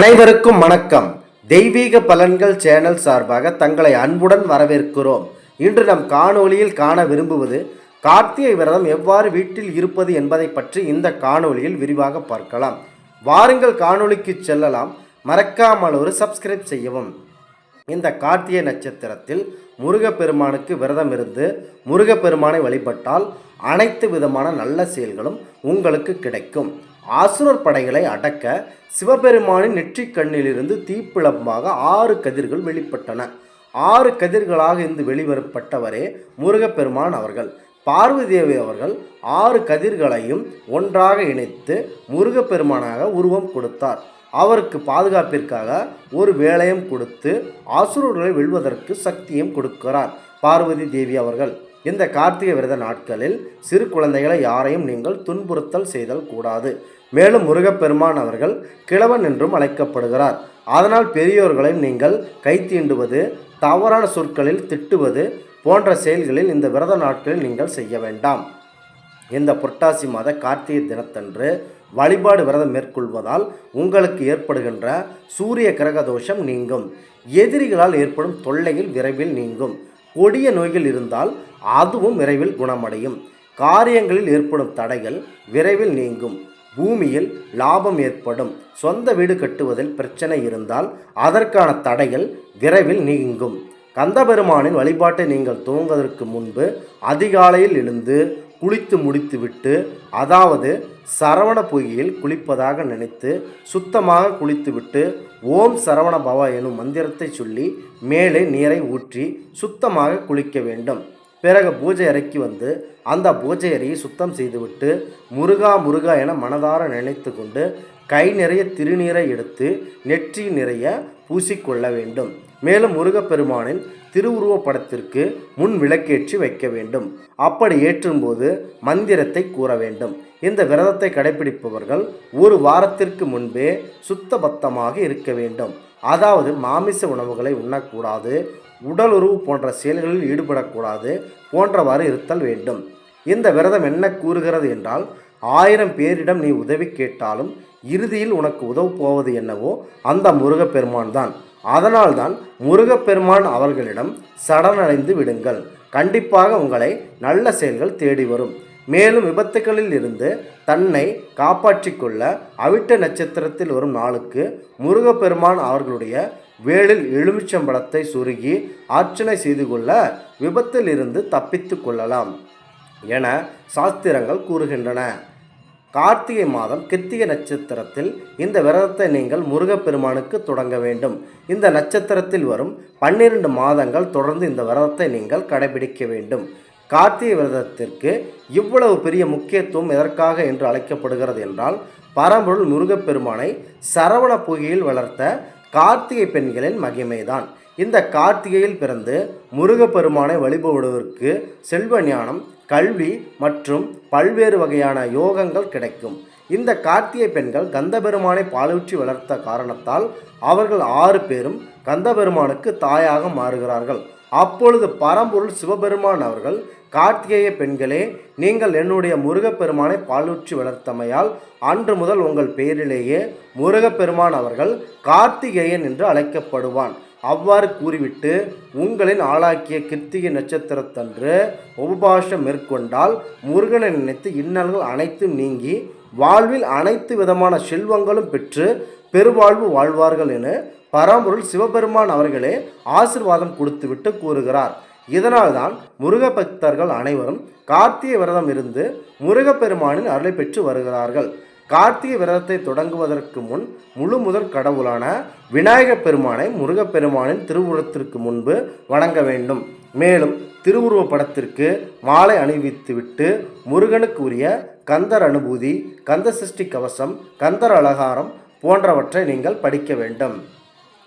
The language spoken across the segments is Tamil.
அனைவருக்கும் வணக்கம். தெய்வீக பலன்கள் சேனல் சார்பாக தங்களை அன்புடன் வரவேற்கிறோம். இன்று நம் காணொளியில் காண விரும்புவது கார்த்திகை விரதம் எவ்வாறு வீட்டில் இருப்பது என்பதை பற்றி இந்த காணொளியில் விரிவாக பார்க்கலாம். வாருங்கள் காணொளிக்கு செல்லலாம். மறக்காமல் ஒரு சப்ஸ்கிரைப் செய்யவும். இந்த கார்த்திகை நட்சத்திரத்தில் முருகப்பெருமானுக்கு விரதம் இருந்து முருகப்பெருமானை வழிபட்டால் அனைத்து விதமான நல்ல செயல்களும் உங்களுக்கு கிடைக்கும். அசுரர் படைகளை அடக்க சிவபெருமானின் நெற்றிக் கண்ணிலிருந்து தீப்பிழம்பாக ஆறு கதிர்கள் வெளிப்பட்டன. ஆறு கதிர்களாக இருந்து வெளிவரப்பட்டவரே முருகப்பெருமான் அவர்கள். பார்வதேவி அவர்கள் ஆறு கதிர்களையும் ஒன்றாக இணைத்து முருகப்பெருமானாக உருவம் கொடுத்தார். அவருக்கு பாதுகாப்பிற்காக ஒரு வேலையும் கொடுத்து அசுரர்களை வெல்வதற்கு சக்தியும் கொடுக்கிறார் பார்வதி தேவி அவர்கள். இந்த கார்த்திகை விரத நாட்களில் சிறு குழந்தைகளை யாரையும் நீங்கள் துன்புறுத்தல் செய்தல் கூடாது. மேலும் முருகப்பெருமான் அவர்கள் கிழவன் என்றும் அழைக்கப்படுகிறார். அதனால் பெரியோர்களையும் நீங்கள் கை தீண்டுவது தவறான சொற்களில் திட்டுவது போன்ற செயல்களில் இந்த விரத நாட்களில் நீங்கள் செய்ய வேண்டாம். இந்த புரட்டாசி மாத கார்த்திகை தினத்தன்று வழிபாடு விரதம் மேற்கொள்வதால் உங்களுக்கு ஏற்படுகின்ற சூரிய கிரக தோஷம் நீங்கும். எதிரிகளால் ஏற்படும் தொல்லையில் விரைவில் நீங்கும். கொடிய நோய்கள் இருந்தால் அதுவும் விரைவில் குணமடையும். காரியங்களில் ஏற்படும் தடைகள் விரைவில் நீங்கும். பூமியில் லாபம் ஏற்படும். சொந்த வீடு கட்டுவதில் பிரச்சனை இருந்தால் அதற்கான தடைகள் விரைவில் நீங்கும். கந்தபெருமானின் வழிபாட்டை நீங்கள் துவங்குவதற்கு முன்பு அதிகாலையில் எழுந்து குளித்து முடித்துவிட்டு அதாவது சரவண பொய்யில் குளிப்பதாக நினைத்து சுத்தமாக குளித்துவிட்டு ஓம் சரவண பவ எனும் மந்திரத்தை சொல்லி மேலே நீரை ஊற்றி சுத்தமாக குளிக்க வேண்டும். பிறகு பூஜை அறைக்கு வந்து அந்த பூஜை அறையை சுத்தம் செய்துவிட்டு முருகா முருகா என மனதார நினைத்து கொண்டு கை நிறைய திருநீரை எடுத்து நெற்றி நிறைய பூசிக்கொள்ள வேண்டும். மேலும் முருகப்பெருமானின் திருவுருவப்படத்திற்கு முன் விளக்கேற்றி வைக்க வேண்டும். அப்படி ஏற்றும்போது மந்திரத்தை கூற வேண்டும். இந்த விரதத்தை கடைபிடிப்பவர்கள் ஒரு வாரத்திற்கு முன்பே சுத்தபத்தமாக இருக்க வேண்டும். அதாவது மாமிச உணவுகளை உண்ணக்கூடாது உடலுறவு போன்ற செயல்களில் ஈடுபடக்கூடாது போன்றவாறு இருத்தல் வேண்டும். இந்த விரதம் என்ன கூறுகிறது என்றால் ஆயிரம் பேரிடம் நீ உதவி கேட்டாலும் இறுதியில் உனக்கு உதவ போவது என்னவோ அந்த முருகப்பெருமான் தான் அதனால்தான் முருகப்பெருமான் அவர்களிடம் சடனடைந்து விடுங்கள். கண்டிப்பாக உங்களை நல்ல செயல்கள் தேடி வரும். மேலும் விபத்துகளில் இருந்து தன்னை காப்பாற்றிக் கொள்ள அவிட்ட நட்சத்திரத்தில் வரும் நாளுக்கு முருகப்பெருமான் அவர்களுடைய வேளில் எலுமிச்சம்பழத்தை சுருகி அர்ச்சனை செய்து கொள்ள விபத்தில் இருந்து தப்பித்து கொள்ளலாம் என சாஸ்திரங்கள் கூறுகின்றன. கார்த்திகை மாதம் கித்திகை நட்சத்திரத்தில் இந்த விரதத்தை நீங்கள் முருகப்பெருமானுக்கு தொடங்க வேண்டும். இந்த நட்சத்திரத்தில் வரும் பன்னிரண்டு மாதங்கள் தொடர்ந்து இந்த விரதத்தை நீங்கள் கடைபிடிக்க வேண்டும். கார்த்திகை விரதத்திற்கு இவ்வளவு பெரிய முக்கியத்துவம் எதற்காக என்று அழைக்கப்படுகிறது என்றால் பரம்பொருள் முருகப்பெருமானை சரவண புகையில் வளர்த்த கார்த்திகை பெண்களின் மகிமைதான். இந்த கார்த்திகையில் பிறந்து முருகப்பெருமானை வழிபடுவதற்கு செல்வ ஞானம் கல்வி மற்றும் பல்வேறு வகையான யோகங்கள் கிடைக்கும். இந்த கார்த்திகை பெண்கள் கந்தபெருமானை பாலூற்றி வளர்த்த காரணத்தால் அவர்கள் ஆறு பேரும் கந்தபெருமானுக்கு தாயாக மாறுகிறார்கள். அப்பொழுது பரம்பொருள் சிவபெருமான் அவர்கள் கார்த்திகேய பெண்களே நீங்கள் என்னுடைய முருகப்பெருமானை பாலூற்றி வளர்த்தமையால் அன்று முதல் உங்கள் பெயரிலேயே முருகப்பெருமான் அவர்கள் கார்த்திகேயன் என்று அழைக்கப்படுவான். அவ்வாறு கூறிவிட்டு உங்களின் ஆளாக்கிய கிருத்திகை நட்சத்திரத்தன்று உபபாஷம் மேற்கொண்டால் முருகனை நினைத்து இன்னல்கள் அனைத்தும் நீங்கி வாழ்வில் அனைத்து விதமான செல்வங்களும் பெற்று பெருவாழ்வு வாழ்வார்கள் என பரம்பொருள் சிவபெருமான் அவர்களே ஆசிர்வாதம் கொடுத்துவிட்டு கூறுகிறார். இதனால்தான் முருக பக்தர்கள் அனைவரும் கார்த்திகை விரதம் இருந்து முருகப்பெருமானின் அருளை பெற்று வருகிறார்கள். கார்த்திகை விரதத்தை தொடங்குவதற்கு முன் முழு முதல் கடவுளான விநாயகப் பெருமானை முருகப்பெருமானின் திருவுருவத்திற்கு முன்பு வணங்க வேண்டும். மேலும் திருவுருவ படத்திற்கு மாலை அணிவித்துவிட்டு முருகனுக்கு உரிய கந்தர் அனுபூதி கந்த சிருஷ்டி கவசம் கந்தர் அலகாரம் போன்றவற்றை நீங்கள் படிக்க வேண்டும்.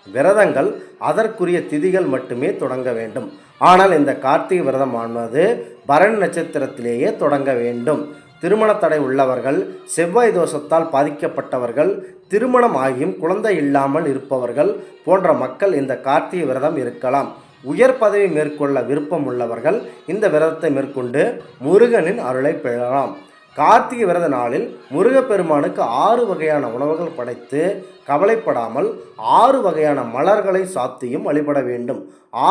விரதங்கள் அதற்குரிய திதிகள் மட்டுமே தொடங்க வேண்டும். ஆனால் இந்த கார்த்திகை விரதமானது பரணி நட்சத்திரத்திலேயே தொடங்க வேண்டும். திருமண தடை உள்ளவர்கள் செவ்வாய் தோஷத்தால் பாதிக்கப்பட்டவர்கள் திருமணம் ஆகியும் குழந்தை இல்லாமல் இருப்பவர்கள் போன்ற மக்கள் இந்த கார்த்திகை விரதம் இருக்கலாம். உயர் பதவி மேற்கொள்ள விருப்பம் உள்ளவர்கள் இந்த விரதத்தை மேற்கொண்டு முருகனின் அருளை பெறலாம். கார்த்திகை விரத நாளில் முருகப்பெருமானுக்கு ஆறு வகையான உணவுகள் படைத்து கவலைப்படாமல் ஆறு வகையான மலர்களை சாத்தியும் வழிபட வேண்டும்.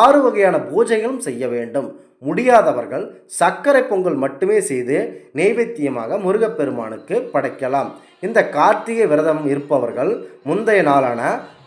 ஆறு வகையான பூஜைகளும் செய்ய வேண்டும். முடியாதவர்கள் சர்க்கரை பொங்கல் மட்டுமே செய்து நெய்வேத்தியமாக முருகப்பெருமானுக்கு படைக்கலாம். இந்த கார்த்திகை விரதம் இருப்பவர்கள் முந்தைய நாளான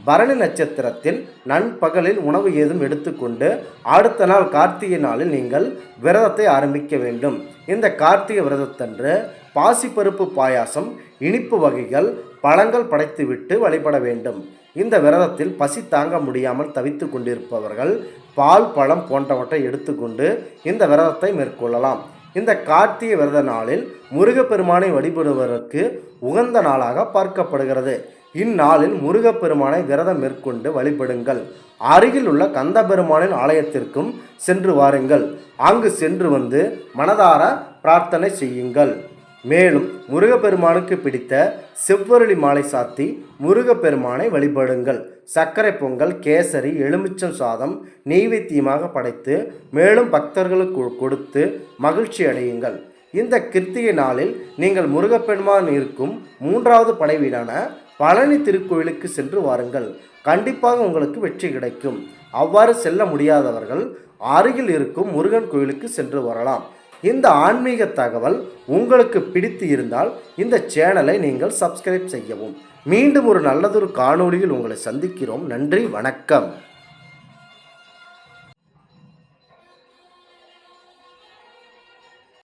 பரணி நட்சத்திரத்தில் நண்பகலில் உணவு ஏதும் எடுத்துக்கொண்டு அடுத்த நாள் கார்த்திகை நாளில் நீங்கள் விரதத்தை ஆரம்பிக்க வேண்டும். இந்த கார்த்திகை விரதத்தன்று பாசிப்பருப்பு பாயாசம் இனிப்பு வகைகள் பழங்கள் படைத்துவிட்டு வழிபட வேண்டும். இந்த விரதத்தில் பசி தாங்க முடியாமல் தவித்து கொண்டிருப்பவர்கள் பால் பழம் போன்றவற்றை எடுத்துக்கொண்டு இந்த விரதத்தை மேற்கொள்ளலாம். இந்த கார்த்திகை விரத நாளில் முருகப்பெருமானை வழிபடுவதற்கு உகந்த நாளாக பார்க்கப்படுகிறது. இந்நாளில் முருகப்பெருமானை விரதம் மேற்கொண்டு வழிபடுங்கள். அருகில் உள்ள கந்தபெருமானின் ஆலயத்திற்கும் சென்று வாருங்கள். அங்கு சென்று வந்து மனதார பிரார்த்தனை செய்யுங்கள். மேலும் முருகப்பெருமானுக்கு பிடித்த செவ்வரளி மாலை சாத்தி முருகப்பெருமானை வழிபடுங்கள். சர்க்கரை பொங்கல் கேசரி எலுமிச்சம் சாதம் நெய்வேத்தியமாக படைத்து மேலும் பக்தர்களுக்கு கொடுத்து மகிழ்ச்சி அடையுங்கள். இந்த கிருத்திகை நாளில் நீங்கள் முருகப்பெருமான் இருக்கும் மூன்றாவது படை வீடான பழனி திருக்கோயிலுக்கு சென்று வாருங்கள். கண்டிப்பாக உங்களுக்கு வெற்றி கிடைக்கும். அவ்வாறு செல்ல முடியாதவர்கள் அருகில் இருக்கும் முருகன் கோயிலுக்கு சென்று வரலாம். இந்த ஆன்மீக தகவல் உங்களுக்கு பிடித்து இருந்தால் இந்த சேனலை நீங்கள் சப்ஸ்கிரைப் செய்யவும். மீண்டும் ஒரு நல்லதொரு காணொளியில் உங்களை சந்திக்கிறோம். நன்றி வணக்கம்.